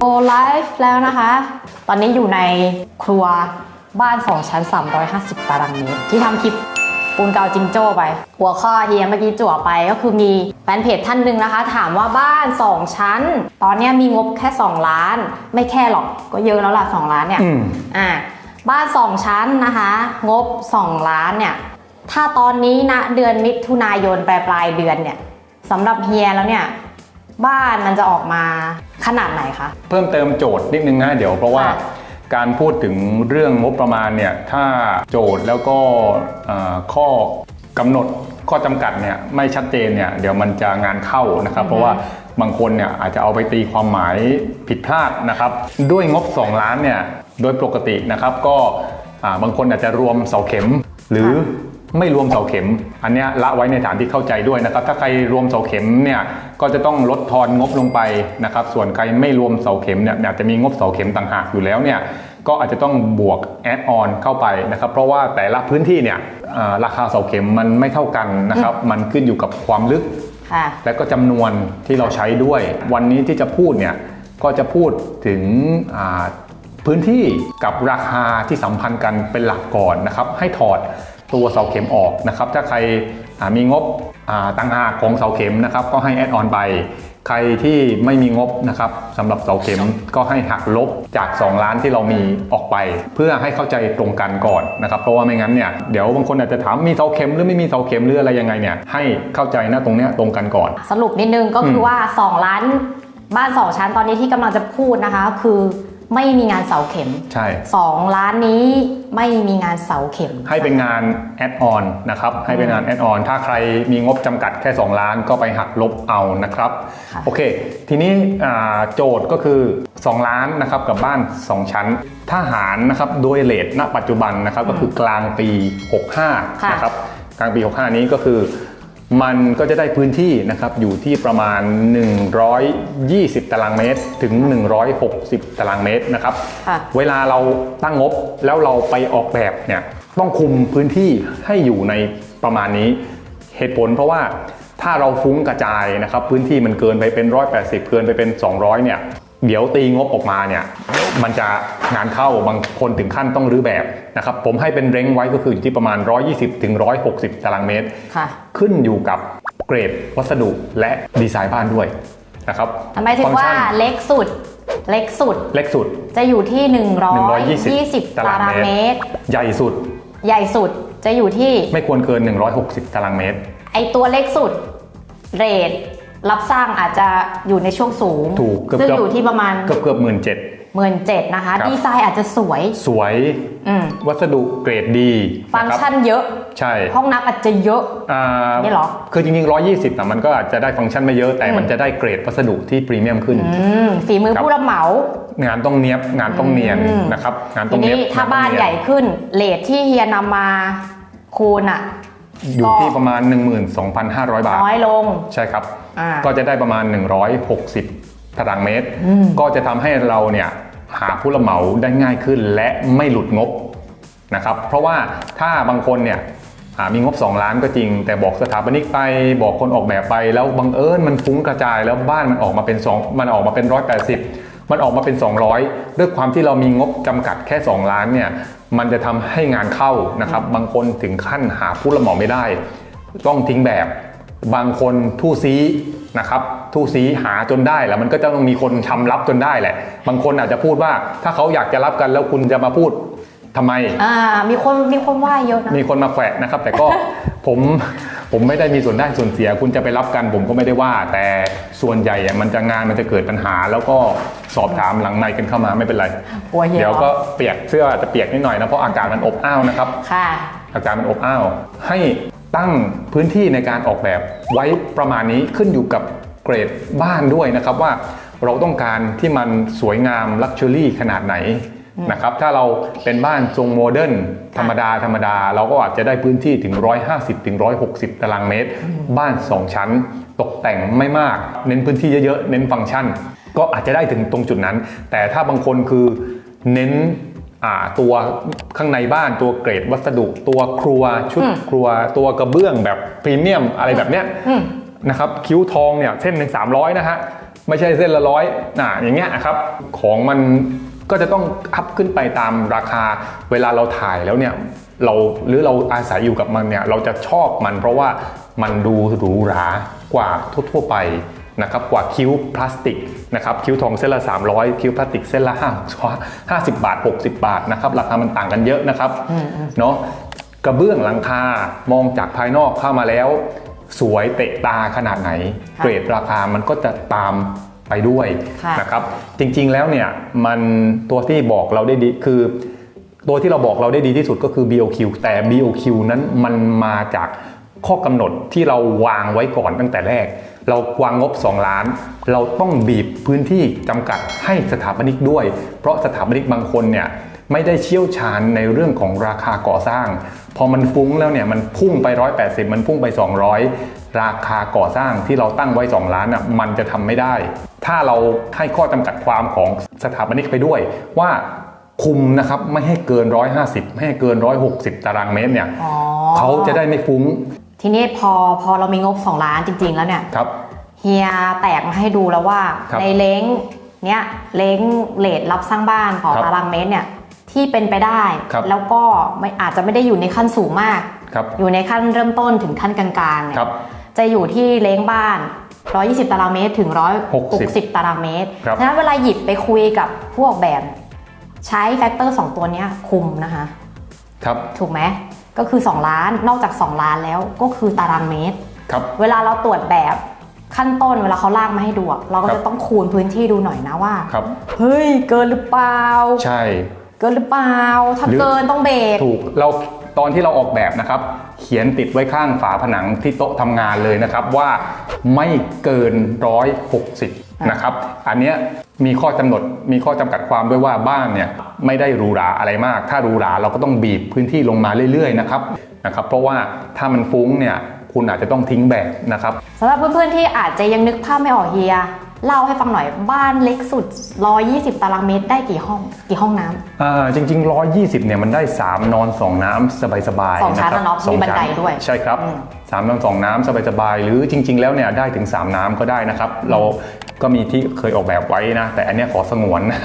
โอไลฟ์แล้วนะคะ ตอนนี้อยู่ในครัวบ้าน2ชั้น 350 ตารางเมตรที่ทำคลิปปูนเกาจิงโจ้ไป หัวข้อเฮียเมื่อกี้จั่วไปก็คือมีแฟนเพจท่านหนึ่งนะคะ ถามว่าบ้าน 2 ชั้น ตอนเนี้ยมีงบแค่ 2 ล้าน ไม่แค่หรอกก็เยอะแล้วล่ะ 2 ล้านเนี่ยอืมอ่าบ้าน 2 ชั้นนะคะ งบ 2 ล้านเนี่ย ถ้าตอนนี้นะเดือนมิถุนายนปลายปลายๆเดือนเนี่ย สำหรับเฮียแล้วเนี่ย บ้านมันจะออกมาขนาดไหนคะ เพิ่มเติมโจทย์นิดนึงนะเดี๋ยวเพราะว่าค่ะการพูดถึงเรื่องงบประมาณเนี่ยถ้าโจทย์แล้วก็เอ่อข้อกำหนดข้อจำกัดเนี่ยไม่ชัดเจนเนี่ยเดี๋ยวมันจะงานเข้านะครับเพราะว่าบางคนเนี่ยอาจจะเอาไปตีความหมายผิดพลาดนะครับด้วยงบ 2 ล้านเนี่ยโดยปกตินะครับก็อ่าบางคนอาจจะรวมเสาเข็ม หรือ ไม่รวมเสาเข็ม อันเนี้ยละไว้ในฐานที่เข้าใจด้วยนะครับ ถ้าใครรวมเสาเข็มเนี่ยก็จะต้องลดทอนงบลงไปนะครับ ส่วนใครไม่รวมเสาเข็มเนี่ยอาจจะมีงบเสาเข็มต่างหากอยู่แล้วเนี่ยก็อาจจะต้องบวกแอดออนเข้าไปนะครับ เพราะว่าแต่ละพื้นที่เนี่ยอ่าราคาเสาเข็มมันไม่เท่ากันนะครับ มันขึ้นอยู่กับความลึกค่ะและก็จำนวนที่เราใช้ด้วย วันนี้ที่จะพูดเนี่ยก็จะพูดถึงอ่าพื้นที่กับราคาที่สัมพันธ์กันเป็นหลักก่อนนะครับ ให้ถอด ตัวเสาเข็มออกนะครับ ถ้าใครมีงบต่างหากของเสาเข็มนะครับ ก็ให้แอดออนไป ใครที่ไม่มีงบนะครับสำหรับเสาเข็มก็ให้หักลบจาก 2 ล้านที่เรามีออกไป เพื่อให้เข้าใจตรงกันก่อนนะครับ เพราะว่าไม่งั้นเนี่ยเดี๋ยวบางคนอาจจะถามมีเสาเข็มหรือไม่มีเสาเข็มหรืออะไรยังไงเนี่ยให้เข้าใจนะตรงเนี้ยตรงกันก่อน สรุปนิดนึงก็คือว่า 2 ล้านบ้าน 2 ชั้นตอนนี้ที่กำลังจะพูดนะคะ คือ ไม่มีงานเสาเข็มใช่2ล้านนี้ไม่มีงานเสาเข็ม ให้เป็นงานแอดออนนะครับ ให้เป็นงานแอดออน ถ้าใครมีงบจำกัดแค่ 2 ล้านก็ไปหักลบเอานะครับ ค่ะ โอเค ทีนี้อ่าโจทย์ก็คือ 2 ล้านนะครับกับบ้าน 2 ชั้น ถ้าหารนะครับโดยเลทณปัจจุบันนะครับก็คือกลางปี 65 นะครับ กลางปี 65 นี้ก็คือ มันก็จะได้พื้นที่นะครับอยู่ที่ประมาณ 120 ตารางเมตร ถึง 160 ตารางเมตรนะครับค่ะเวลาเราตั้งงบแล้วเราไปออกแบบเนี่ยต้องคุมพื้นที่ให้อยู่ในประมาณนี้ เหตุผลเพราะว่าถ้าเราฟุ้งกระจายนะครับ พื้นที่มันเกินไปเป็น 180 เกินไปเป็น 200 เนี่ย เดี๋ยวตีงบออกมาเนี่ยมันจะงานเข้าบางคนถึงขั้นต้องรื้อแบบนะครับผมให้เป็นเร้งไว้ก็คืออยู่ที่ประมาณ 120ถึง160 ตารางเมตรค่ะขึ้นอยู่กับเกรดวัสดุและดีไซน์บ้านด้วยนะครับหมายถึงว่าฟัก์ชันเล็กสุดเล็กสุด เล็กสุดจะอยู่ที่120 120 ตารางเมตร ใหญ่สุด ใหญ่สุดจะอยู่ที่ไม่ควรเกิน 160 ตารางเมตร ไอตัวเล็กสุดเรท รับสร้างอาจจะอยู่ในช่วงสูง ถูกเกือบซึ่งเกือบอยู่ที่ประมาณเกือบเกือบหมื่นเจ็ดหมื่นเจ็ดนะคะครับดีไซน์อาจจะสวย สวยอืมวัสดุเกรดดี ฟังก์ชันนะครับเยอะ ใช่ ห้องน้ำอาจจะเยอะอ่านี่เหรอ คือจริงๆ 120นะมันก็อาจจะได้ฟังก์ชันไม่เยอะ แต่มันจะได้เกรดวัสดุที่พรีเมียมขึ้นอืมฝีมือครับผู้รับเหมา งานต้องเนียบงานต้องเนียนอืมนะครับ งานต้ทีองเนียนี้บถ้างต้บ้าอนงเยใหญ่ขึ้นเรทที่เฮียนำมาคูณอะ อยู่ก็ที่ประมาณ 12,500 บาท น้อยลง ใช่ครับ อ่า ก็จะได้ประมาณ 160 ตารางเมตร ก็จะทำให้เราเนี่ยหาผู้รับเหมาได้ง่ายขึ้นและไม่หลุดงบนะครับ เพราะว่าถ้าบางคนเนี่ยอ่ามีงบ 2 ล้านก็จริง แต่บอกสถาปนิกไปบอกคนออกแบบไป แล้วบังเอิญมันฟุ้งกระจายแล้วบ้านมันออกมาเป็น2มันออกมาเป็น 180 มันออกมาเป็น 200 ด้วยความที่เรามีงบจำกัดแค่ 2 ล้านเนี่ยมันจะทำให้งานเข้านะครับ บางคนถึงขั้นหาผู้รับเหมาไม่ได้ ต้องทิ้งแบบ บางคนทู่ซีนะครับทู่ซีหาจนได้แล้วมันก็จะต้องมีคนทำรับจนได้แหละ บางคนอาจจะพูดว่าถ้าเขาอยากจะรับกันแล้วคุณจะมาพูดทำไมอ่ามีคนมีคนว่าเยอะนะมีคนมาแขวะนะครับ แต่ก็ผม ผมไม่ได้มีส่วนได้ส่วนเสีย คุณจะไปรับกันผมก็ไม่ได้ว่า แต่ส่วนใหญ่อะมันจะงานมันจะเกิดปัญหา แล้วก็สอบถามหลังในกันเข้ามาไม่เป็นไร กลัวเหี่ยว เดี๋ยวก็เปียกเสื้ออาจจะเปียกนิดหน่อยนะเพราะอากาศมันอบอ้าวนะครับ ค่ะ อาการมันอบอ้าว ให้ตั้งพื้นที่ในการออกแบบไว้ประมาณนี้ขึ้นอยู่กับเกรดบ้านด้วยนะครับว่าเราต้องการที่มันสวยงามลักชัวรี่ขนาดไหน นะครับถ้าเราเป็นบ้านทรงโมเดิร์นธรรมดาธรรมดา เราก็อาจจะได้พื้นที่ถึง 150ถึง160 ตารางเมตร บ้าน 2 ชั้น ตกแต่งไม่มาก เน้นพื้นที่เยอะๆ เน้นฟังก์ชัน ก็อาจจะได้ถึงตรงจุดนั้น แต่ถ้าบางคนคือเน้นอ่าตัวข้างในบ้านตัวเกรดวัสดุ ตัวครัวชุดอืมครัว ตัวกระเบื้องแบบพรีเมียมอะไรแบบเนี้ยอืมนะครับคิ้วทองเนี่ยเส้นหนึ่งสามร้อยนะฮะไม่ใช่เส้นละร้อยอ่าอย่างเงี้ยนะครับของมัน ก็จะต้องอัพขึ้นไปตามราคาเวลาเราถ่ายแล้วเนี่ยเราหรือเราอาศัยอยู่กับมันเนี่ยเราจะชอบมันเพราะว่ามันดูหรูหรากว่าทั่วๆไปนะครับกว่าคิ้วพลาสติกนะครับคิ้วทองเส้นละ 300 คิ้วพลาสติกเส้นละ5 50บาท 60 บาทนะครับราคามันต่างกันเยอะนะครับเนาะกระเบื้องหลังคามองจากภายนอกเข้ามาแล้ว สวยเตะตาขนาดไหนค่ะเกรดราคามันก็จะตาม ไปด้วยค่ะนะครับ จริงๆแล้วเนี่ยมันตัวที่บอกเราได้ดีคือ ตัวที่เราบอกเราได้ดีที่สุดก็คือ BOQ แต่ BOQ นั้นมันมาจากข้อกำหนดที่เราวางไว้ก่อนตั้งแต่แรก เราวางงบ 2 ล้าน เราต้องบีบพื้นที่จำกัดให้สถาปนิกด้วย เพราะสถาปนิกบางคนเนี่ยไม่ได้เชี่ยวชาญในเรื่องของราคาก่อสร้าง พอมันฟุ้งแล้วเนี่ยมันพุ่งไป 180 มันพุ่งไป 200 ราคาก่อสร้างที่เราตั้งไว้ 2 ล้านอะมันจะทำไม่ได้ ถ้าเราให้ข้อจำกัดความของสถาปนิกไปด้วย ว่าคุมนะครับไม่ให้เกิน 150 ไม่ให้เกิน 160 ตารางเมตรเนี่ยอ๋อเขาจะได้ไม่ฟุ้ง ทีนี้พอพอเรามีงบ 2 ล้านจริง ๆ แล้วเนี่ยครับเฮียแตกมาให้ดูแล้วว่าครับในเล้งเนี้ยเล้งเลทรับสร้างบ้านของครับตารางเมตรเนี่ยที่เป็นไปได้ครับแล้วก็ไม่อาจจะไม่ได้อยู่ในขั้นสูงมากครับอยู่ในขั้นเริ่มต้นถึงขั้นกลางๆเนี่ยครับ จะอยู่ที่เล้งบ้าน 120 ตารางเมตรถึง60 160 ตารางเมตรครับฉะนั้นเวลาหยิบไปคุยกับผู้ออกแบบใช้แฟกเตอร์2ตัวเนี้ยคุมนะคะ ครับ ถูกไหม ก็คือ 2 ล้าน นอกจาก 2 ล้านแล้วก็คือตารางเมตร ครับ เวลาเราตรวจแบบขั้นต้นเวลาเขาลากมาให้ดูอะเราก็ครับจะต้องคูณพื้นที่ดูหน่อยนะว่า ครับ เฮ้ย เกินหรือเปล่า ใช่ เกินหรือเปล่า ถ้าหรือเกินต้องเบรก ถูก เรา ตอนที่เราออกแบบนะครับ เขียนติดไว้ข้างฝาผนังที่โต๊ะทำงานเลยนะครับว่าไม่เกิน 160 นะครับ อันเนี้ยมีข้อกำหนดมีข้อจำกัดความด้วยว่าบ้านเนี่ยไม่ได้หรูหราอะไรมาก ถ้าหรูหราเราก็ต้องบีบพื้นที่ลงมาเรื่อยๆนะครับนะครับเพราะว่าถ้ามันฟุ้งเนี่ยคุณอาจจะต้องทิ้งแบบนะครับสำหรับเพื่อนๆที่อาจจะยังนึกภาพไม่ออกเฮีย เล่าให้ฟังหน่อยบ้านเล็กสุด 120 ตารางเมตรได้กี่ห้อง กี่ห้องน้ำ อ่าจริง ๆ 120 เนี่ยมันได้ 3 นอน 2 น้ำสบายๆสองชั้นครัอะเนาะสองมีบันไดชั้ด้วยใช่ครับอืม สามนอนสองน้ำสบายๆหรือจริง ๆ แล้วเนี่ยได้ถึง 3 น้ำก็ได้นะครับ เราก็มีที่เคยออกแบบไว้นะ แต่อันเนี้ยขอสงวนนะ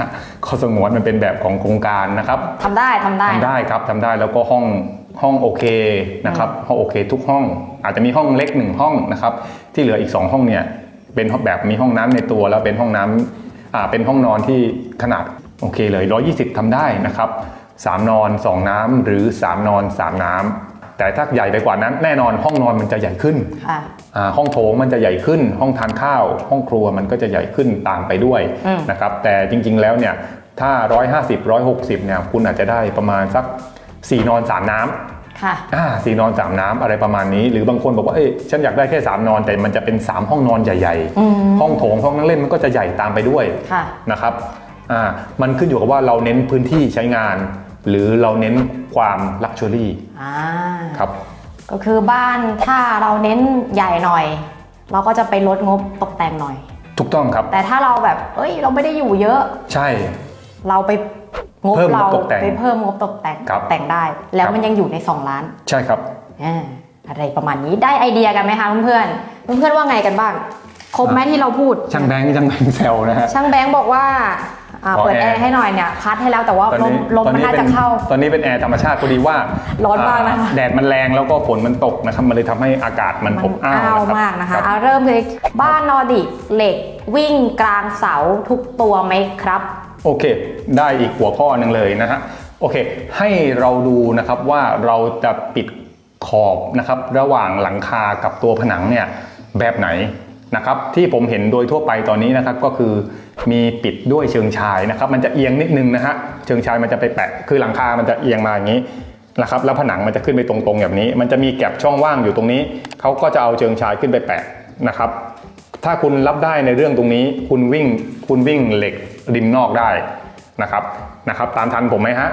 ขอสงวนมันเป็นแบบของโครงการนะครับ ทำได้ทำได้ ทำได้ครับทำได้แล้วก็ห้องห้องโอเคนะครับห้องโอเคทุกห้องอาจจะมีห้องเล็กหนึ่งห้องนะครับที่เหลืออีก 2 ห้องเนี่ย เป็นแบบมีห้องน้ำในตัว แล้วเป็นห้องน้ำอ่าเป็นห้องนอนที่ขนาดโอเคเลย 120ทำได้นะครับ3นอน 2 น้ำหรือ 3 นอน 3 น้ำแต่ถ้าใหญ่ไปกว่านั้น แน่นอนห้องนอนมันจะใหญ่ขึ้นค่ะอ่าห้องโถงมันจะใหญ่ขึ้น ห้องทานข้าว ห้องครัวมันก็จะใหญ่ขึ้นตามไปด้วยอืมนะครับแต่จริงๆแล้วเนี่ยถ้า 150 160เนี่ยคุณอาจจะได้ประมาณสัก 4 นอน 3 น้ำ ค่ะอ่าสี่นอน3น้ำอะไรประมาณนี้ หรือบางคนบอกว่าเอ้ยฉันอยากได้แค่3นอนแต่มันจะเป็น3ห้องนอนใหญ่อืมๆห้องโถงห้องนั่งเล่นมันก็จะใหญ่ตามไปด้วยค่ะนะครับอ่ามันขึ้นอยู่กับว่าเราเน้นพื้นที่ใช้งาน หรือเราเน้นความลักชัวรี่อ่าครับก็คือบ้านถ้าเราเน้นใหญ่หน่อย เราก็จะไปลดงบตกแต่งหน่อย ถูกต้องครับ แต่ถ้าเราแบบเอ้ยเราไม่ได้อยู่เยอะ ใช่ เราไป งบเพิ่มงบเราตกแต่งไปเพิ่มงบตกแต่งครับ แต่งได้ แล้วครับมันยังอยู่ใน 2 ล้านใช่ครับ อ่าอะไรประมาณนี้ได้ไอเดียกันไหมคะเพื่อนๆเพื่อนๆว่าไงกันบ้าง ครบไหมที่เราพูด ช่างแบงค์ช่างแบงค์แซวนะฮะ ช่างแบงค์บอกว่าอ่าขอเปิดแอแอร์ ร์ให้หน่อยเนี่ยพัดให้แล้วแต่ว่าลมลมมันน่าจะเข้า ตอนนี้เป็นแอร์ธรรมชาติพอดีว่าร้อนมากนะคะอ่แดดมันแรงแล้วก็ฝนมันตกนะครับ มันเลยทำให้อากาศมันมันอบอ้าวอ้าวนะครับมากนะคะรับเอาเริ่มเลยบ้านนอร์ดิกเหล็กวิ่งกลางเสาทุกตัวไหมครับ โอเค ได้อีกหัวข้อหนึ่งเลยนะฮะโอเค ให้เราดูนะครับว่าเราจะปิดขอบนะครับระหว่างหลังคากับตัวผนังเนี่ยแบบไหนนะครับที่ผมเห็นโดยทั่วไปตอนนี้นะครับก็คือมีปิดด้วยเชิงชายนะครับ มันจะเอียงนิดนึงนะฮะเชิงชายมันจะไปแปะคือหลังคา มันจะเอียงมาอย่างนี้นะครับแล้วผนังมันจะขึ้นไปตรงๆแบบนี้ มันจะมีแก็บช่องว่างอยู่ตรงนี้เขาก็จะเอาเชิงชายขึ้นไปแปะนะครับ ถ้าคุณรับได้ในเรื่องตรงนี้ คุณวิ่งคุณวิ่งเหล็ก ริมนอกได้นะครับนะครับ ตามทันผมไหมฮะ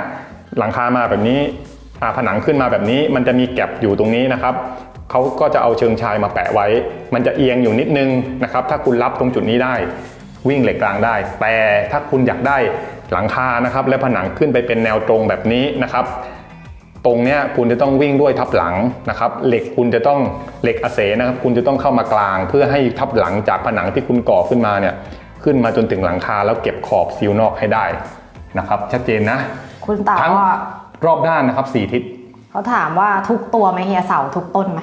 หลังคามาแบบนี้อ่าผนังขึ้นมาแบบนี้มันจะมีแก็บอยู่ตรงนี้นะครับเขาก็จะเอาเชิงชายมาแปะไว้ มันจะเอียงอยู่นิดนึงนะครับ ถ้าคุณรับตรงจุดนี้ได้ วิ่งเหล็กกลางได้ แต่ถ้าคุณอยากได้หลังคานะครับ และผนังขึ้นไปเป็นแนวตรงแบบนี้นะครับ ตรงเนี้ยคุณจะต้องวิ่งด้วยทับหลังนะครับ เหล็กคุณจะต้องเหล็กอเสนะครับ คุณจะต้องเข้ามากลาง เพื่อให้ทับหลังจากผนังที่คุณก่อขึ้นมาเนี่ย ขึ้นมาจนถึงหลังคาแล้วเก็บขอบซีลนอกให้ได้นะครับ ชัดเจนนะ คุณเต๋าทั้งอะรอบด้านนะครับสี่ทิศเขาถามว่าทุกตัวไหมเฮียเสาทุกต้นไหม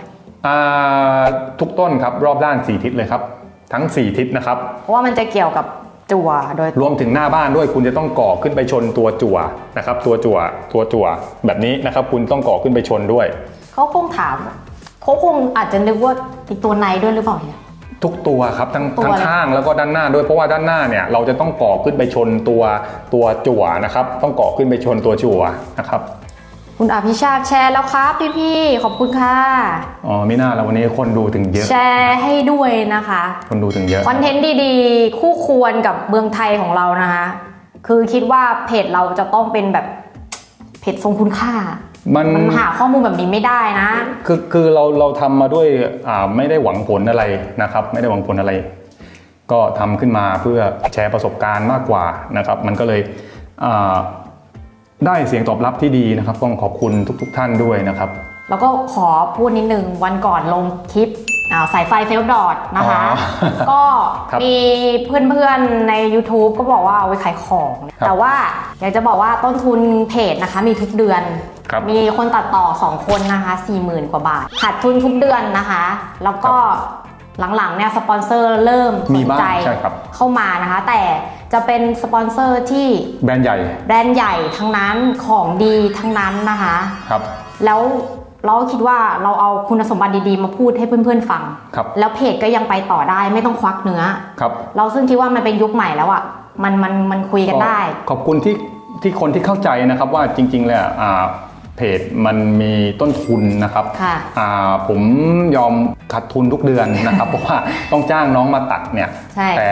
อ่าทุกต้นครับรอบด้านสี่ทิศเลยครับ ทั้งสี่ทิศนะครับ เพราะว่ามันจะเกี่ยวกับจั่วโดยรวมถึงหน้าบ้านด้วยคุณจะต้องก่อขึ้นไปชนตัวจั่วนะครับ ตัวจั่วตัวจั่วแบบนี้นะครับ คุณต้องก่อขึ้นไปชนด้วย เขาคงถามเขาคงอาจจะนึกว่าอีกตัวในด้วยหรือเปล่าเฮีย ทุกตัวครับทั้งตัวทั้งเลย ข้างแล้วก็ด้านหน้าด้วยเพราะว่าด้านหน้าเนี่ยเราจะต้องก่อขึ้นไปชนตัวตัวจั่วนะครับต้องก่อขึ้นไปชนตัวจั่วนะครับคุณอภิชาติแชร์แล้วครับ พี่พี่ๆขอบคุณค่ะ อ๋อไม่น่าแล้ววันนี้คนดูถึงเยอะ แชร์ให้ด้วยนะคะคนดูถึงเยอะคอนเทนต์ดีๆ คู่ควรกับเมืองไทยของเรานะคะ คือคิดว่าเพจเราจะต้องเป็นแบบเพจทรงคุณค่า มันมันหาข้อมูลแบบนี้ไม่ได้นะ คือคือเราเราทำมาด้วยอ่าไม่ได้หวังผลอะไรนะครับ ไม่ได้หวังผลอะไร ก็ทำขึ้นมาเพื่อแชร์ประสบการณ์มากกว่านะครับ มันก็เลยอ่าได้เสียงตอบรับที่ดีนะครับต้องขอบคุณทุก ๆท่านด้วยนะครับ แล้วก็ขอพูดนิดนึงวันก่อนลงคลิปอ่าสายไฟเฟลดอทนะคะอ๋อก็ครับมีเพื่อนๆใน YouTube ก็บอกว่าเอาไว้ขายของครับแต่ว่าอยากจะบอกว่าต้นทุนเพจนะคะมีทุกเดือน ครับ มีคนตัดต่อ 2 คนนะคะ 40,000 กว่าบาทขาดทุนทุกเดือนนะคะ แล้วก็หลังๆเนี่ยสปอนเซอร์เริ่มสมีนบ้างใจใช่ครับ เข้ามานะคะ แต่จะเป็นสปอนเซอร์ที่แบรนด์ใหญ่แบรนด์ใหญ่ทั้งนั้นของดีทั้งนั้นนะคะ ครับ แล้วเราก็คิดว่าเราเอาคุณสมบัติดีๆ มาพูดให้เพื่อนๆฟัง ครับ แล้วเพจก็ยังไปต่อได้ไม่ต้องควักเนื้อ ครับเราซึ่งคิดว่ามันเป็นยุคใหม่แล้วอะ่ะมันมันมันคุยกันได้ ขอบคุณที่ที่คนที่เข้าใจนะครับว่าจริงๆแล้วอ่า เพจมันมีต้นทุนนะครับค่ะอ่าผมยอมขาดทุนทุกเดือนนะครับ เพราะว่าต้องจ้างน้องมาตัดเนี่ยใช่แต่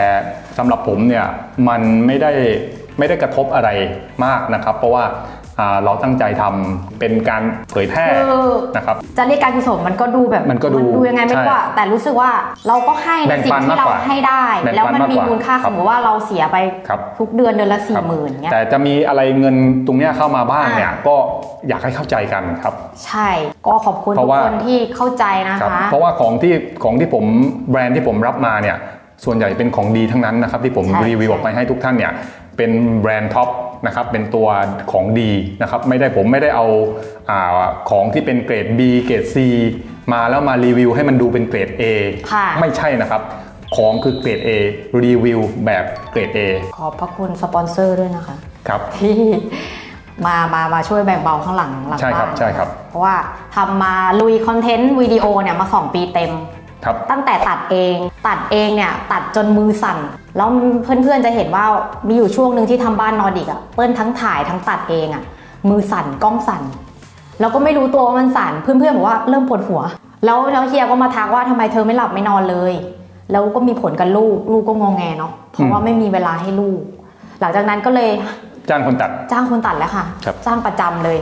สำหรับผมเนี่ยมันไม่ได้ไม่ได้กระทบอะไรมากนะครับ เพราะว่า อ่าเราตั้งใจทำเป็นการเผยแพร่คือ นะครับ จะเรียกการกุศลมันก็ดูแบบมันก็ดูยังไงไม่ใช่รู้อะแต่รู้สึกว่าเราก็ให้ในแบ่งสิ่ปังนที่เรามากกว่าให้ได้ แบ่งปันแล้วมันมีมากกว่ามูลค่าครัสบมมติว่าเราเสียไปครับ ทุกเดือนเดือนละสี่ครับหมื่นเงี้ย แต่จะมีอะไรเงินตรงเนี้ยเข้ามาบ้างอ่าเนี่ย ก็อยากให้เข้าใจกันครับ ใช่ ก็ขอบคุณเพทุราะกว่า คนที่เข้าใจนะครับคะเพราะว่าของที่ของที่ผมแบรนด์ที่ผมรับมาเนี่ยส่วนใหญ่เป็นของดีทั้งนั้นนะครับที่ผมใช่รีวิวออกไปให้ทุกท่านเนี่ยเป็นแบรนด์ท็อป นะครับเป็นตัวของดีนะครับไม่ได้ผมไม่ได้เอาอาของที่เป็นเกรด B เกรด C มาแล้วมารีวิวให้มันดูเป็นเกรด A ค่ะ ไม่ใช่นะครับ ของคือเกรด A รีวิวแบบเกรด A ขอบพระคุณสปอนเซอร์ด้วยนะคะ ครับ ที่มามามาช่วยแบ่งเบาข้างหลังหลังใช่ครับบ้านใช่ครับ เพราะว่าทำมาลุยคอนเทนต์วิดีโอเนี่ยมา 2 ปีเต็มครับ ตั้งแต่ตัดเอง ตัดเองเนี่ยตัดจนมือสั่น แล้วเพื่อนๆจะเห็นว่ามีอยู่ช่วงหนึ่งที่ทำบ้านนอร์ดิกอะเปิ้ลทั้งถ่ายทั้งตัดเองอะมือสั่นกล้องสั่นแล้วก็ไม่รู้ตัวว่ามันสั่นเพื่อนๆบอกว่าเริ่มปวดหัว แล้วแล้วเฮียก็มาทักว่าทำไมเธอไม่หลับไม่นอนเลย แล้วก็มีผลกับลูกลูกก็งองแงเนาะเพราะว่าไม่มีเวลาให้ลูก หลังจากนั้นก็เลยจ้างคนตัด จ้างคนตัดแล้วค่ะครับจ้างประจำเลย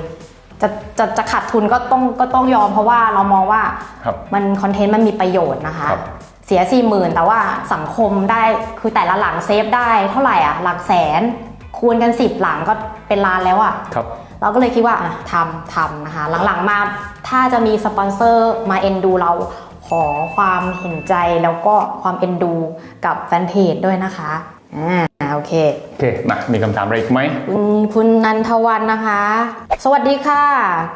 จะจะจะขาดทุนก็ต้องก็ต้องยอมเพราะว่าเรามองว่าครับ มันคอนเทนต์มันมีประโยชน์นะคะ ครับ เสียสี่หมื่นแต่ว่าสังคมได้คือแต่ละหลังเซฟได้เท่าไหร่อะหลักแสน คูณกัน10หลังก็เป็นล้านแล้วอะ ครับ เราก็เลยคิดว่าอะทำทำนะคะ หลังๆมาถ้าจะมีสปอนเซอร์มาเอ็นดูเราขอความเห็นใจแล้วก็ความเอ็นดูกับแฟนเพจด้วยนะคะอ่า โอเค โอเค มา มีคำถามอะไรอีกไหม คุณคุณนันทวันนะคะ สวัสดีค่ะ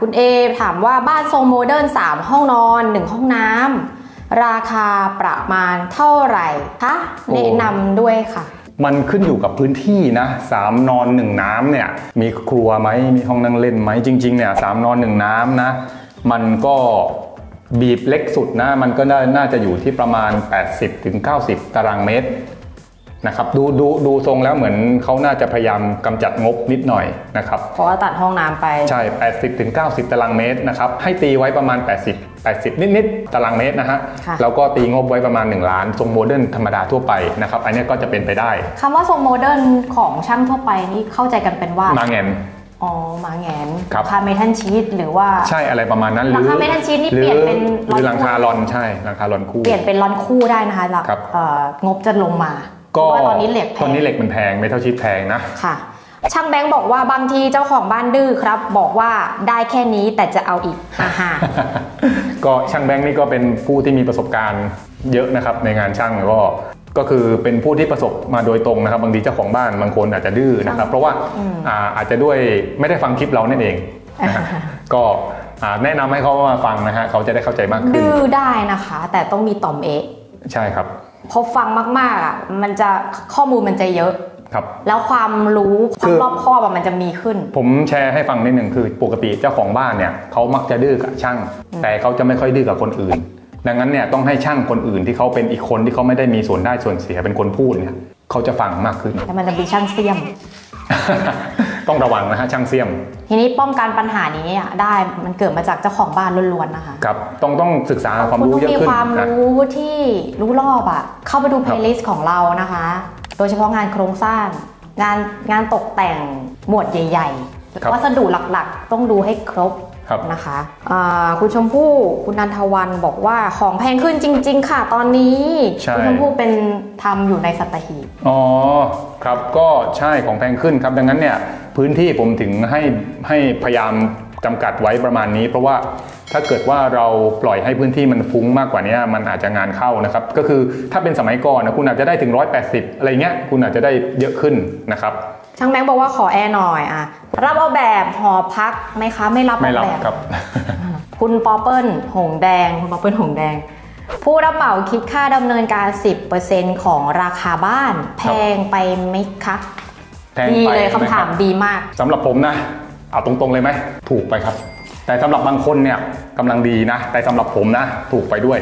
คุณเอถามว่าบ้านทรงโมเดิร์น3ห้องนอน 1 ห้องน้ำราคาประมาณเท่าไหร่คะโอ้แนะนำด้วยค่ะ มันขึ้นอยู่กับพื้นที่นะสามนอนหนึ่งน้ำเนี่ย มีครัวไหมมีห้องนั่งเล่นไหมจริง ๆ เนี่ยสามนอนหนึ่งน้ำนะ มันก็บีบเล็กสุดนะ มันก็น่าน่าจะอยู่ที่ประมาณ 80-90 ตารางเมตร นะครับดูดูดูทรงแล้วเหมือนเขาน่าจะพยายามกำจัดงบนิดหน่อยนะครับ เพราะว่าตัดห้องน้ำไป ใช่ 80ถึง90 ตารางเมตรนะครับ ให้ตีไว้ประมาณ 80 80 นิด ๆ ตารางเมตรนะฮะ ค่ะ แล้วก็ตีงบไว้ประมาณ 1 ล้าน ทรงโมเดิร์นธรรมดาทั่วไปนะครับ อันเนี้ยก็จะเป็นไปได้ คำว่าทรงโมเดิร์นของช่างทั่วไปนี่เข้าใจกันเป็นว่า มาแงน อ๋อหมาแงนครับ คาเมทัลชีตหรือว่า ใช่อะไรประมาณนั้นราคาไม่ทันชิ้นนี่หรืเปลี่ยนเป็นหรือร้อยหลังคาลอน ใช่หลังคาลอนคู่ เปลี่ยนเป็นร้อนคู่ได้นะคะแล้วครับ เอ่องบจะลงมา ก็เพราะว่าตอนนี้เหล็กแพตอนงนี้เหล็กมันแพงเมทัลชีตแพงนะค่ะช่างแบงค์บอกว่าบางทีเจ้าของบ้านดื้อครับ บอกว่าได้แค่นี้แต่จะเอาอีกฮ่าฮ่าก็ช่างแบงค์นี่ก็เป็นผู้ที่มีประสบการณ์เยอะนะครับในงานช่างก็ก็คือเป็นผู้ที่ประสบมาโดยตรงนะครับ บางทีเจ้าของบ้านบางคนอาจจะดื้อนะครับ เพราะว่าอ่าอาจจะด้วยไม่ได้ฟังคลิปเรานั่นเองนะฮะก็อ่าแนะนำให้เขามาฟังนะฮะเขาจะได้เข้าใจมากขึ้นดื้อได้นะคะ แต่ต้องมีต่อมเอะใช่ครับ พอฟังมากๆอะมันจะข้อมูลมันจะเยอะครับแล้วความรู้คคืวามอรอบคอบอะมันจะมีขึ้น ผมแชร์ให้ฟังนิดหนึ่งคือปกติเจ้าของบ้านเนี่ยเขามักจะดื้อกับช่าง แต่เขาจะไม่ค่อยดื้อกับคนอื่น ดังนั้นเนี่ยต้องให้ช่างคนอื่นที่เขาเป็นอีกคนที่เขาไม่ได้มีส่วนได้ส่วนเสียเป็นคนพูดเนี่ยเขาจะฟังมากขึ้นแต่มันจะมีช่างเสียม ต้องระวังนะฮะช่างเสียม ทีนี้ป้องกันปัญหานี้อะได้มันเกิดมาจากเจ้าของบ้านล้วนๆนะคะครับต้องต้องศึกษาความคุณรู้ต้องเยอะมีขึ้นความนะรู้ที่รู้รอบอะเข้าไปดูเพลย์ลิสต์ของเรานะคะ โดยเฉพาะงานโครงสร้าง งานงานตกแต่งหมวดใหญ่ครับๆวัสดุหลักๆ ต้องดูให้ครบครับ นะคะอ่าคุณชมพู่คุณนันทวันบอกว่าของแพงขึ้นจริง ๆ ค่ะตอนนี้ใช่คุณชมพู่เป็นทำอยู่ในสัตหีบอ๋อครับก็ใช่ของแพงขึ้นครับดังนั้นเนี่ยพื้นที่ผมถึงให้ให้พยายามจำกัดไว้ประมาณนี้ เพราะว่าถ้าเกิดว่าเราปล่อยให้พื้นที่มันฟุ้งมากกว่านี้มันอาจจะงานเข้านะครับ ก็คือถ้าเป็นสมัยก่อนนะคุณอาจจะได้ถึง 180 อะไรเงี้ยคุณอาจจะได้เยอะขึ้นนะครับ ช่างแบงค์บอกว่าขอแอร์หน่อยอะรับเอาแบบหอพักไหมคะไม่รับไม่เอารับแบบ ครับ คุณปอเปิลหงแดงคุณปอเปิลหงแดง ผู้รับเหมาคิดค่าดำเนินการ 10%ของราคาบ้าน แพงไปไหมคะแพงดีไปเลยไหคำถามรับดีมาก สำหรับผมนะ เอาตรงๆเลยไหมถูกไปครับ แต่สำหรับบางคนเนี่ยกำลังดีนะ แต่สำหรับผมนะ ถูกไปด้วย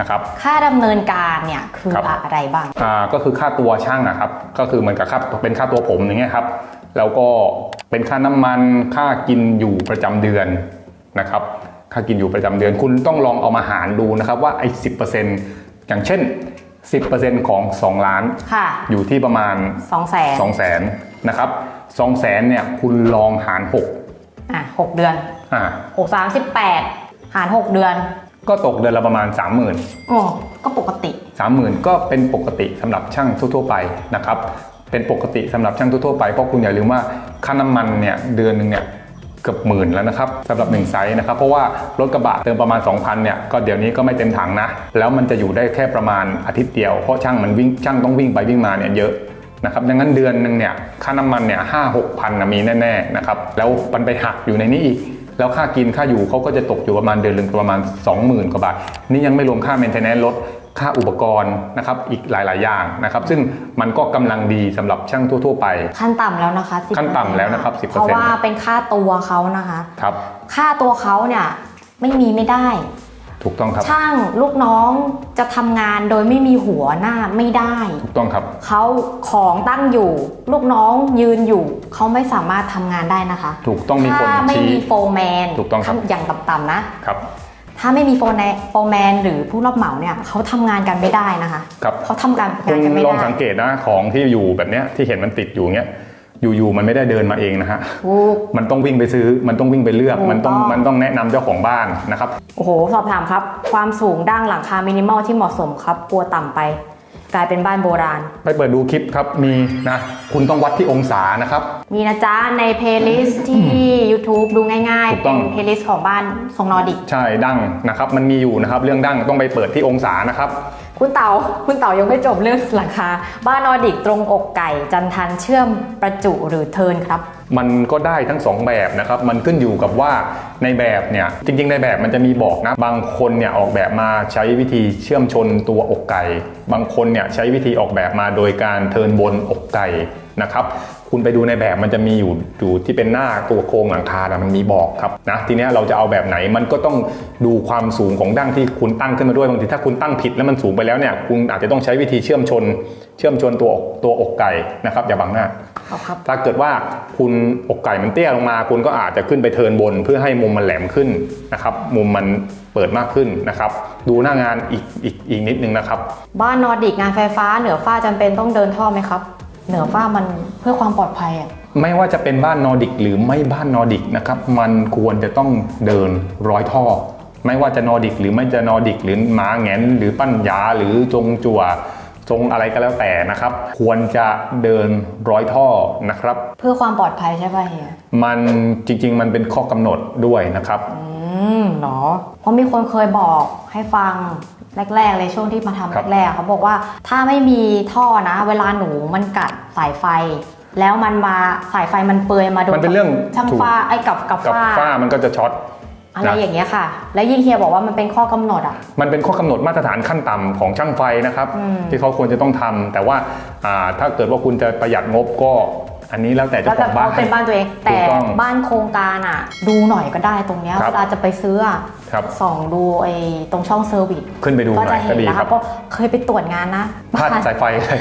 นะครับ ค่าดำเนินการเนี่ยคือครับอะไรบ้างอ่าก็คือค่าตัวช่างอะครับ ก็คือเหมือนกับค่าเป็นค่าตัวผมอย่างเงี้ยครับ แล้วก็เป็นค่าน้ำมันค่ากินอยู่ประจำเดือนนะครับ ค่ากินอยู่ประจำเดือน คุณต้องลองเอามาหารดูนะครับว่าไอ้สิอย่างเช่น 10%ของ 2 ล้านค่ะอยู่ที่ประมาณ 2 0 0 0 0 2 0 0แสนนะครับ2 0 0แสนเนี่ยคุณลองหาร 6 อะ 6 เดือน อ่า6 3 8 หาร 6 เดือน ก็ตกเดือนละประมาณ 30,000โอ้ก็ปกติ 30,000 ก็เป็นปกติสำหรับช่างทั่วๆไปนะครับเป็นปกติสำหรับช่างทั่วๆไปเพราะคุณอย่าลืมว่าค่าน้ำมันเนี่ยเดือนหนึ่งเนี่ยเกือบหมื่นแล้วนะครับสำหรับ1ไซส์นะครับเพราะว่ารถกระบะเติมประมาณ 2,000เนี่ยก็เดี๋ยวนี้ก็ไม่เต็มถังนะ แล้วมันจะอยู่ได้แค่ประมาณอาทิตย์เดียวเพราะช่างมันวิ่งช่างต้องวิ่งไปวิ่งมาเนี่ยเยอะนะครับดังนั้นเดือนหนึ่งเนี่ยค่าน้ำมันเนี่ยห้าหกพันนะมีแน่ๆนะครับแล้วมันไปหักอยู่ในนี้อีก แล้วค่ากินค่าอยู่เขาก็จะตกอยู่ประมาณเดือนหนึ่งประมาณ 20,000กว่าบาทนี่ยังไม่รวมค่า maintenance รถค่าอุปกรณ์นะครับอีกหลาย ๆ อย่างนะครับ ซึ่งมันก็กำลังดีสำหรับช่างทั่ว ๆ ไป ขั้นต่ำแล้วนะคะ10%ขั้นต่ำแล้วนะครับ10%เพราะว่าเป็นค่าตัวเขานะคะครับค่าตัวเขาเนี่ยไม่มีไม่ได้ ถูกต้องครับ ช่างลูกน้องจะทำงานโดยไม่มีหัวหน้าไม่ได้ ถูกต้องครับ เขาของตั้งอยู่ ลูกน้องยืนอยู่ เขาไม่สามารถทำงานได้นะคะถูกต้องมีคนถ้าไม่ชี้ มีโฟร์แมนถูกต้องครับอย่างต่ำๆนะ ครับถ้าไม่มีโฟร์แนโฟร์แมนหรือผู้รับเหมาเนี่ยเขาทำงานกันไม่ได้นะคะ ครับ เขาทำงานคุงานณกันไม่ลองได้ สังเกตนะของที่อยู่แบบเนี้ยที่เห็นมันติดอยู่เงี้ย อยู่ๆมันไม่ได้เดินมาเองนะฮะถูกมันต้องวิ่งไปซื้อ มันต้องวิ่งไปเลือกถูกมันต้องต้องมันต้องแนะนำเจ้าของบ้านนะครับ โอ้โห สอบถามครับ ความสูงด้านหลังคามินิมอลที่เหมาะสมครับ กลัวต่ำไป กลายเป็นบ้านโบราณ ไปเปิดดูคลิปครับ มีนะ คุณต้องวัดที่องศานะครับ มีนะจ๊ะ ในเพลย์ลิสต์ที่ YouTube ดูง่ายถูๆกต้เป็องนเพลย์ลิสต์ของบ้านทรงนอร์ดิก ใช่ ดั้งนะครับ มันมีอยู่นะครับ เรื่องดั้งต้องไปเปิดที่องศานะครับ คุณเต๋าคุณเต๋ายังไม่จบเรื่องหลังคา บ้านนอร์ดิกตรงอกไก่ จันทันเชื่อมประจุหรือเทินครับ มันก็ได้ทั้งสองแบบนะครับ มันขึ้นอยู่กับว่าในแบบเนี่ยจริงๆ ในแบบมันจะมีบอกนะ บางคนเนี่ยออกแบบมาใช้วิธีเชื่อมชนตัวอกไก่ บางคนเนี่ยใช้วิธีออกแบบมาโดยการเทินบนอกไก่นะครับ คุณไปดูในแบบมันจะมีอยู่อยู่ที่เป็นหน้าตัวโครงหลังคานะมันมีบอกครับนะทีเนี้ยเราจะเอาแบบไหนมันก็ต้องดูความสูงของดั้งที่คุณตั้งขึ้นมาด้วยบางทีถ้าคุณตั้งผิดแล้วมันสูงไปแล้วเนี่ยคุณอาจจะต้องใช้วิธีเชื่อมชน เชื่อมชนตัวอกตัวอกไก่นะครับ อย่าบังหน้าครับถ้าเกิดว่าคุณอกไก่มันเตี้ยลงมา คุณก็อาจจะขึ้นไปเทิร์นบน เพื่อให้มุมมันแหลมขึ้นนะครับ มุมมันเปิดมากขึ้นนะครับ ดูหน้างานอีกอีกอีกนิดนึงนะครับ บ้านนอร์ดิกงานไฟฟ้าเหนือฝ้าจำเป็นต้องเดินท่อไหมครับ เหนือฝ้ามันเพื่อความปลอดภัยอะ ไม่ว่าจะเป็นบ้านนอร์ดิกหรือไม่บ้านนอร์ดิกนะครับมันควรจะต้องเดินร้อยท่อ ไม่ว่าจะนอร์ดิกหรือไม่จะนอร์ดิกหรือหมาแงนหรือปั้นหยาหรือจงจั่วทรงอะไรก็แล้วแต่นะครับ ควรจะเดินร้อยท่อนะครับ เพื่อความปลอดภัยใช่ป่ะเฮียมันจริง ๆ มันเป็นข้อกำหนดด้วยนะครับ อืมเนาะเพราะมีคนเคยบอกให้ฟัง แรกๆเลยช่วงที่มาครับทำแรกๆเขาบอกว่าถ้าไม่มีท่อนะ เวลาหนูมันกัดสายไฟ แล้วมันมาสายไฟมันเปื่อยมาโดนมันเป็นเรื่องช่างถูกฟ้าไอ้กับกับกับฝ้าฝ้ามันก็จะช็อตอะไรนะอย่างเงี้ยค่ะ แล้วยิ่งเฮียบอกว่ามันเป็นข้อกำหนดอะ มันเป็นข้อกำหนดมาตรฐานขั้นต่ำของช่างไฟนะครับอืมที่เขาควรจะต้องทำแต่ว่าอ่าถ้าเกิดว่าคุณจะประหยัดงบก็อันนี้แล้วแต่แล้เจ้าวขแต่องบ้านเขาเป็นบ้านตัวเอง แต่ถูกต้องบ้านโครงการอะ ดูหน่อยก็ได้ตรงเนี้ยครับเวลาจะไปซื้ออะ ครับส่องดูไอ้ตรงช่องเซอร์วิสขึ้นไปดูหก็น่จะอยเห็ก็นดีแล้วคค่ะรับก็เคยไปตรวจงานนะพลาดบ้านสายไฟเลย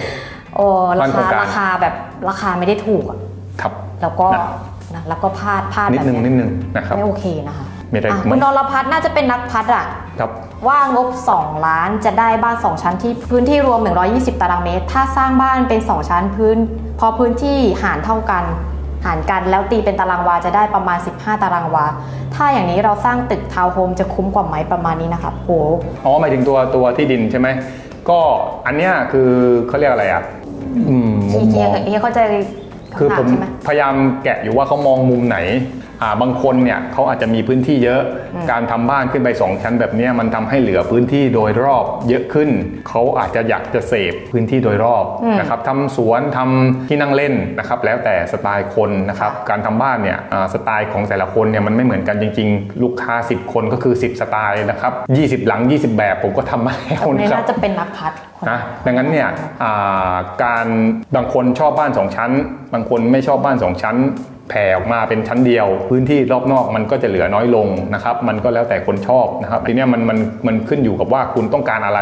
โอ้ราบ้านโครคางการราคาแบบราคาไม่ได้ถูกอะครับ แล้วก็นะนะแล้วก็พลาดพลาดนิดแบบนึงนิเนี้ยดนึงนะครับไม่โอเคนะคะมีอะไรอะอีกไหมคุณนรพัฒน์น่าจะเป็นนักพัฒน์อะครับว่างบ 2 ล้านจะได้บ้าน 2 ชั้นที่พื้นที่รวม 120 ตารางเมตร ถ้าสร้างบ้านเป็น 2 ชั้นพื้น พอพื้นที่หารเท่ากัน หารกันแล้วตีเป็นตารางวาจะได้ประมาณ 15 ตารางวา ถ้าอย่างนี้เราสร้างตึกทาวน์โฮมจะคุ้มกว่าไหมประมาณนี้นะคะโหอ๋อหมายถึงตัวตัวที่ดินใช่ไหม ก็อันเนี้ยคือเขาเรียกอะไรอะอืมมุมเฮีมยองเฮียเข้าใจคือคำถาผมมใช่ไหมพยายามแกะอยู่ว่าเขามองมุมไหนอ่า บางคนเนี่ยเขาอาจจะมีพื้นที่เยอะอืมการทำบ้านขึ้นไป 2 ชั้นแบบเนี้ยมันทำให้เหลือพื้นที่โดยรอบเยอะขึ้น เขาอาจจะอยากจะเสพพื้นที่โดยรอบนะครับทำสวนทำที่นั่งเล่นนะครับ แล้วแต่สไตล์คนนะครับ การทำบ้านเนี่ยอ่าสไตล์ของแต่ละคนเนี่ยมันไม่เหมือนกันจริง ๆ ลูกค้า 10 คนก็คือ 10 สไตล์นะครับ 20 หลัง 20 แบบผมก็ทำมาแล้วคนนี้นะครับน่าจะเป็นนักพัฒน์คนนะดังนั้นเนี่ยอ่าการบางคนชอบบ้านสองชั้น บางคนไม่ชอบบ้านสองชั้น แผ่ออกมาเป็นชั้นเดียว พื้นที่รอบนอกมันก็จะเหลือน้อยลงนะครับมันก็แล้วแต่คนชอบนะครับทีเนี้ยมันมันมันขึ้นอยู่กับว่าคุณต้องการอะไร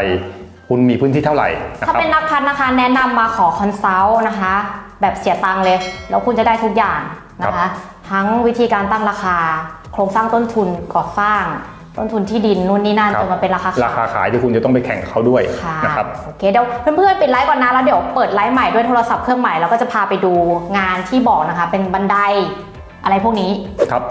คุณมีพื้นที่เท่าไหร่นะคถ้ารับเป็นนักพัฒน์นะคะแนะนำมาขอคอนซัลท์นะคะ แบบเสียตังค์เลย แล้วคุณจะได้ทุกอย่างนะครัคะบทั้งวิธีการตั้งราคา โครงสร้างต้นทุนก่อสร้าง ต้นทุนที่ดินนู่นนี่นั่นครัจบนมาเป็นราคาราคาขายที่คุณจะต้องไปแข่งกับเขาด้วยค่ะนะครับโอเคเดี๋ยวเพื่อนๆปิดไลฟ์ก่อนนะแล้วเดี๋ยวเปิดไลฟ์ใหม่ด้วยโทรศัพท์เครื่องใหม่แล้วก็จะพาไปดูงานที่บอกนะคะ เป็นบันไดอะไรพวกนี้ครับ